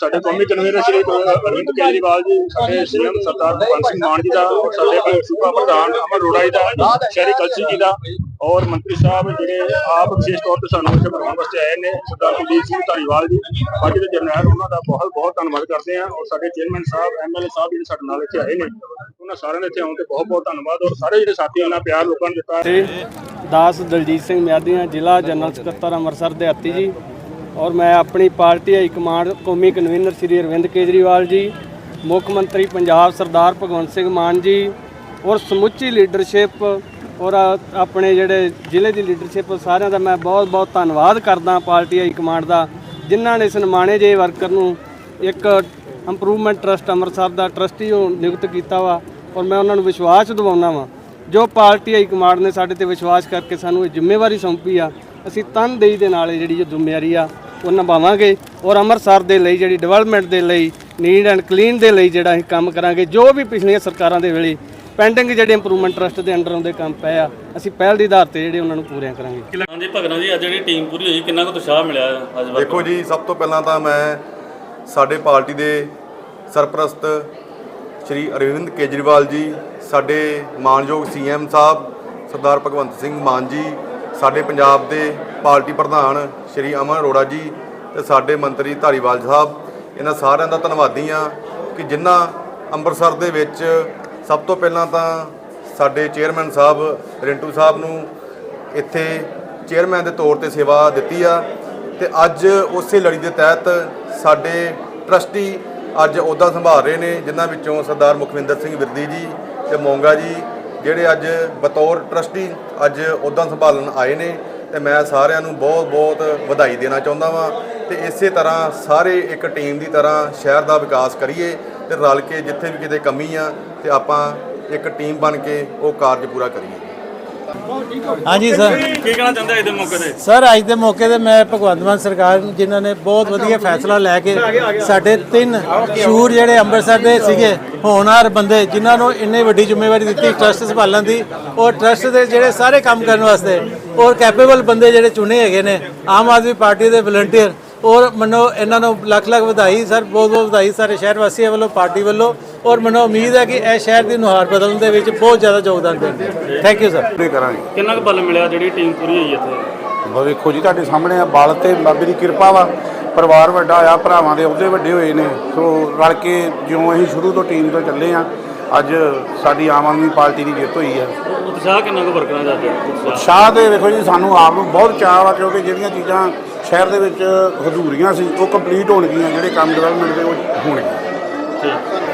ਸਾਡੇ ਕੌਮੀ ਕਨਵੀਨਰ ਸ਼੍ਰੀ ਅਰਵਿੰਦ ਕੇਜਰੀਵਾਲ ਜੀ, ਸਾਡੇ ਸੀਐਮ ਸਰਦਾਰ ਭਗਵੰਤ ਸਿੰਘ ਮਾਨ ਜੀ ਦਾ ਔਰ ਸਾਡੇ ਸੂਬਾ ਪ੍ਰਧਾਨ ਅਮਰ ਅਰੋੜਾ ਜੀ ਦਾ, ਸ਼ਹਿਰੀ ਕਲਸੀ ਜੀ ਦਾ, ਔਰ ਮੰਤਰੀ ਸਾਹਿਬ ਜਿਹੜੇ ਆਪ ਵਿਸ਼ੇਸ਼ ਤੌਰ ਤੇ ਸਾਨੂੰ ਇੱਥੇ ਮਿਲਾਉਣ ਵਾਸਤੇ ਆਏ ਨੇ, ਸਰਦਾਰ ਕੁਲਦੀਪ ਸਿੰਘ ਧਾਲੀਵਾਲ ਜੀ, ਬਾਕੀ ਦੇ ਜਰਨੈਲ ਉਹਨਾਂ ਦਾ ਬਹੁਤ ਬਹੁਤ ਧੰਨਵਾਦ ਕਰਦੇ ਹਾਂ, ਔਰ ਸਾਡੇ ਚੇਅਰਮੈਨ ਸਾਹਿਬ ਐਮਐਲਏ ਸਾਹਿਬ ਜਿਹੜੇ ਸਾਡੇ ਨਾਲ ਇੱਥੇ ਆਏ ਨੇ, ਉਹਨਾਂ ਸਾਰਿਆਂ ਦੇ ਇੱਥੇ ਆਉਣ ਤੇ ਬਹੁਤ ਬਹੁਤ ਧੰਨਵਾਦ, ਔਰ ਸਾਰੇ ਜਿਹੜੇ ਸਾਥੀਆਂ ਉਹਨਾਂ ਪਿਆਰ ਲੋਕਾਂ ਨੂੰ ਦਿੱਤਾ ਦਾਸ ਦਲਜੀਤ ਸਿੰਘ ਮਿਆਦੀਆਂ ਜ਼ਿਲ੍ਹਾ ਜਨਰਲ ਸਕੱਤਰ ਅੰਮ੍ਰਿਤਸਰ ਦੇ ਹੱਤੀ ਜੀ। ਔਰ ਮੈਂ ਆਪਣੀ ਪਾਰਟੀ ਹਾਈ ਕਮਾਂਡ ਕੌਮੀ ਕਨਵੀਨਰ ਸ੍ਰੀ ਅਰਵਿੰਦ ਕੇਜਰੀਵਾਲ ਜੀ, ਮੁੱਖ ਮੰਤਰੀ ਪੰਜਾਬ ਸਰਦਾਰ ਭਗਵੰਤ ਸਿੰਘ ਮਾਨ ਜੀ ਔਰ ਸਮੁੱਚੀ ਲੀਡਰਸ਼ਿਪ ਔਰ ਆਪਣੇ ਜਿਹੜੇ ਜ਼ਿਲ੍ਹੇ ਦੀ ਲੀਡਰਸ਼ਿਪ ਸਾਰਿਆਂ ਦਾ ਮੈਂ ਬਹੁਤ ਬਹੁਤ ਧੰਨਵਾਦ ਕਰਦਾ ਪਾਰਟੀ ਹਾਈ ਕਮਾਂਡ ਦਾ, ਜਿਨ੍ਹਾਂ ਨੇ ਇਸ ਨਿਮਾਣੇ ਜੇ ਵਰਕਰ ਨੂੰ ਇੱਕ ਇੰਪਰੂਵਮੈਂਟ ਟਰਸਟ ਅੰਮ੍ਰਿਤਸਰ ਦਾ ਟਰਸਟੀ ਉਹ ਨਿਯੁਕਤ ਕੀਤਾ ਵਾ ਔਰ ਮੈਂ ਉਹਨਾਂ ਨੂੰ ਵਿਸ਼ਵਾਸ ਦਿਵਾਉਣਾ ਵਾਂ, ਜੋ ਪਾਰਟੀ ਹਾਈ ਕਮਾਂਡ ਨੇ ਸਾਡੇ ਤੇ ਵਿਸ਼ਵਾਸ ਕਰਕੇ ਸਾਨੂੰ ਇਹ ਜ਼ਿੰਮੇਵਾਰੀ ਸੌਂਪੀ ਆ, ਅਸੀਂ ਤਨਦੇਹੀ ਦੇ ਨਾਲ ਇਹ ਜਿਹੜੀ ਜੋ ਜ਼ਿੰਮੇਵਾਰੀ ਆ ਉਹ ਨਿਭਾਵਾਂਗੇ ਔਰ ਅੰਮ੍ਰਿਤਸਰ ਦੇ ਲਈ ਜਿਹੜੀ ਡਿਵੈਲਪਮੈਂਟ ਦੇ ਲਈ ਨੀਡ ਐਂਡ ਕਲੀਨ ਦੇ ਲਈ ਜਿਹੜਾ ਅਸੀਂ ਕੰਮ ਕਰਾਂਗੇ ਜੋ ਵੀ ਪਿਛਲੀਆਂ ਸਰਕਾਰਾਂ ਦੇ ਵੇਲੇ ਪੈਂਡਿੰਗ ਜਿਹੜੇ ਇੰਪਰੂਵਮੈਂਟ ਟਰਸਟ ਦੇ ਅੰਡਰ ਆਉਂਦੇ ਕੰਮ ਪਏ ਆ ਅਸੀਂ ਪਹਿਲ ਦੀ ਆਧਾਰ ਤੇ ਜਿਹੜੇ ਉਹਨਾਂ ਨੂੰ ਪੂਰਿਆਂ ਕਰਾਂਗੇ। ਹਾਂਜੀ ਭਗਨਾ ਜੀ ਅੱਜ ਜਿਹੜੀ ਟੀਮ ਪੂਰੀ ਹੋਈ ਕਿੰਨਾ ਕੁ ਉਤਸ਼ਾਹ ਮਿਲਿਆ ਅੱਜ ਵਕਤ ਦੇਖੋ ਜੀ ਸਭ ਤੋਂ ਪਹਿਲਾਂ ਤਾਂ ਮੈਂ ਸਾਡੇ ਪਾਰਟੀ ਦੇ ਸਰਪ੍ਰਸਤ ਸ਼੍ਰੀ ਅਰਵਿੰਦ ਕੇਜਰੀਵਾਲ ਜੀ ਸਾਡੇ ਮਾਨਯੋਗ ਸੀਐਮ ਸਾਹਿਬ ਸਰਦਾਰ ਭਗਵੰਤ ਸਿੰਘ ਮਾਨ ਜੀ ਸਾਡੇ ਪੰਜਾਬ ਦੇ ਪਾਰਟੀ ਪ੍ਰਧਾਨ ਸ਼੍ਰੀ ਅਮਨ ਅਰੋੜਾ ਜੀ ਤੇ ਸਾਡੇ ਮੰਤਰੀ ਧਾਰੀਵਾਲ ਸਾਹਿਬ, ਇਹਨਾਂ ਸਾਰਿਆਂ ਦਾ ਧੰਨਵਾਦੀ ਆ ਕਿ ਜਿਨ੍ਹਾਂ ਅੰਮ੍ਰਿਤਸਰ ਦੇ ਵਿੱਚ ਸਭ ਤੋਂ ਪਹਿਲਾਂ ਤਾਂ ਸਾਡੇ ਚੇਅਰਮੈਨ ਸਾਹਿਬ ਰਿੰਟੂ ਸਾਹਿਬ ਨੂੰ ਇੱਥੇ ਚੇਅਰਮੈਨ ਦੇ ਤੌਰ ਤੇ ਸੇਵਾ ਦਿੱਤੀ ਆ ਤੇ ਅੱਜ ਉਸੇ ਲੜੀ ਦੇ ਤਹਿਤ ਸਾਡੇ ਟਰਸਟੀ ਅੱਜ ਅਹੁਦਾ ਸੰਭਾਲ ਰਹੇ ਨੇ, ਜਿਨ੍ਹਾਂ ਵਿੱਚੋਂ ਸਰਦਾਰ ਮੁਖਵਿੰਦਰ ਸਿੰਘ ਵਿਰਦੀ ਜੀ ਤੇ ਮੋਂਗਾ ਜੀ, ਜਿਹੜੇ ਅੱਜ ਬਤੌਰ ਟਰਸਟੀ ਅੱਜ ਅਹੁਦਾ ਸੰਭਾਲਣ ਆਏ ਨੇ। ਤੇ ਮੈਂ ਸਾਰਿਆਂ ਨੂੰ ਬਹੁਤ-ਬਹੁਤ ਵਧਾਈ ਦੇਣਾ ਚਾਹੁੰਦਾ ਵਾਂ ਤੇ ਇਸੇ ਤਰ੍ਹਾਂ ਸਾਰੇ ਇੱਕ ਟੀਮ ਦੀ ਤਰ੍ਹਾਂ ਸ਼ਹਿਰ ਦਾ ਵਿਕਾਸ ਕਰੀਏ ਤੇ ਰਲ ਕੇ ਜਿੱਥੇ ਵੀ ਕਿਤੇ ਕਮੀ ਆ ਤੇ ਆਪਾਂ ਇੱਕ ਟੀਮ ਬਣ ਕੇ ਉਹ ਕਾਰਜ ਪੂਰਾ ਕਰੀਏ। ਹਾਂਜੀ ਸਰ। ਕੀ ਕਹਿਣਾ ਚਾਹੁੰਦੇ ਇਹਦੇ ਮੌਕੇ ਤੇ? ਸਰ ਅੱਜ ਦੇ ਮੌਕੇ ਤੇ ਮੈਂ ਭਗਵੰਤ ਮਾਨ ਸਰਕਾਰ ਨੂੰ ਜਿਨ੍ਹਾਂ ਨੇ ਬਹੁਤ ਵਧੀਆ ਫੈਸਲਾ ਲੈ ਕੇ ਸਾਡੇ ਤਿੰਨ ਸ਼ੂਰ ਜਿਹੜੇ ਅੰਮ੍ਰਿਤਸਰ ਦੇ ਸੀਗੇ ਹੋਣਹਾਰ ਬੰਦੇ ਜਿਨ੍ਹਾਂ ਨੂੰ ਇੰਨੀ ਵੱਡੀ ਜ਼ਿੰਮੇਵਾਰੀ ਦਿੱਤੀ ਟਰਸਟ ਸੰਭਾਲਣ ਦੀ ਔਰ ਟਰਸਟ ਦੇ ਜਿਹੜੇ ਸਾਰੇ ਕੰਮ ਕਰਨ ਵਾਸਤੇ ਔਰ ਕੈਪੇਬਲ ਬੰਦੇ ਜਿਹੜੇ ਚੁਣੇ ਹੈਗੇ ਨੇ ਆਮ ਆਦਮੀ ਪਾਰਟੀ ਦੇ ਵਲੰਟੀਅਰ ਔਰ ਮੈਨੂੰ ਇਹਨਾਂ ਨੂੰ ਲੱਖ ਲੱਖ ਵਧਾਈ ਸਰ ਬਹੁਤ ਬਹੁਤ ਵਧਾਈ ਸਾਰੇ ਸ਼ਹਿਰ ਵਾਸੀਆਂ ਵੱਲੋਂ ਪਾਰਟੀ ਵੱਲੋਂ ਔਰ ਮੈਨੂੰ ਉਮੀਦ ਹੈ ਕਿ ਇਹ ਸ਼ਹਿਰ ਦੀ ਨੁਹਾਰ ਬਦਲਣ ਦੇ ਵਿੱਚ ਬਹੁਤ ਜ਼ਿਆਦਾ ਯੋਗਦਾਨ ਦੇਣਗੇ। ਥੈਂਕ ਯੂ ਸਰ ਪੂਰੇ ਕਰਾਂਗੇ। ਕਿੰਨਾ ਕੁ ਬਲ ਮਿਲਿਆ ਜਿਹੜੀ ਟੀਮ ਪੂਰੀ ਹੋਈ ਇੱਥੇ? ਬਸ ਵੇਖੋ ਜੀ ਤੁਹਾਡੇ ਸਾਹਮਣੇ ਆ ਬਲ ਤੇ ਬਾਬੇ ਦੀ ਕਿਰਪਾ ਵਾ। ਪਰਿਵਾਰ ਵੱਡਾ ਆ ਭਰਾਵਾਂ ਦੇ ਉਹਦੇ ਵੱਡੇ ਹੋਏ ਨੇ। ਸੋ ਰਲ ਕੇ ਜਿਉਂ ਅਸੀਂ ਸ਼ੁਰੂ ਤੋਂ ਟੀਮ ਤੋਂ ਚੱਲੇ ਆ ਅੱਜ ਸਾਡੀ ਆਮ ਆਦਮੀ ਪਾਰਟੀ ਦੀ ਜਿੱਤ ਹੋਈ ਆ। ਉਤਸ਼ਾਹ ਕਿੰਨਾ ਕੁ ਵਰਕਰਾਂ ਦਾ ਉਤਸ਼ਾਹ ਸ਼ਾਹ ਦੇ ਵੇਖੋ ਜੀ ਸਾਨੂੰ ਆਪ ਨੂੰ ਬਹੁਤ ਚਾਅ ਵਾ ਕਿਉਂਕਿ ਜਿਹੜੀਆਂ ਚੀਜ਼ਾਂ ਸ਼ਹਿਰ ਦੇ ਵਿੱਚ ਹਜ਼ੂਰੀਆਂ ਸੀ ਉਹ ਕੰਪਲੀਟ ਹੋਣਗੀਆਂ ਜਿਹੜੇ ਕੰਮ ਡਿਵੈਲਪਮੈਂਟ ਦੇ ਉਹ ਹੋਣਗੇ ਠੀਕ।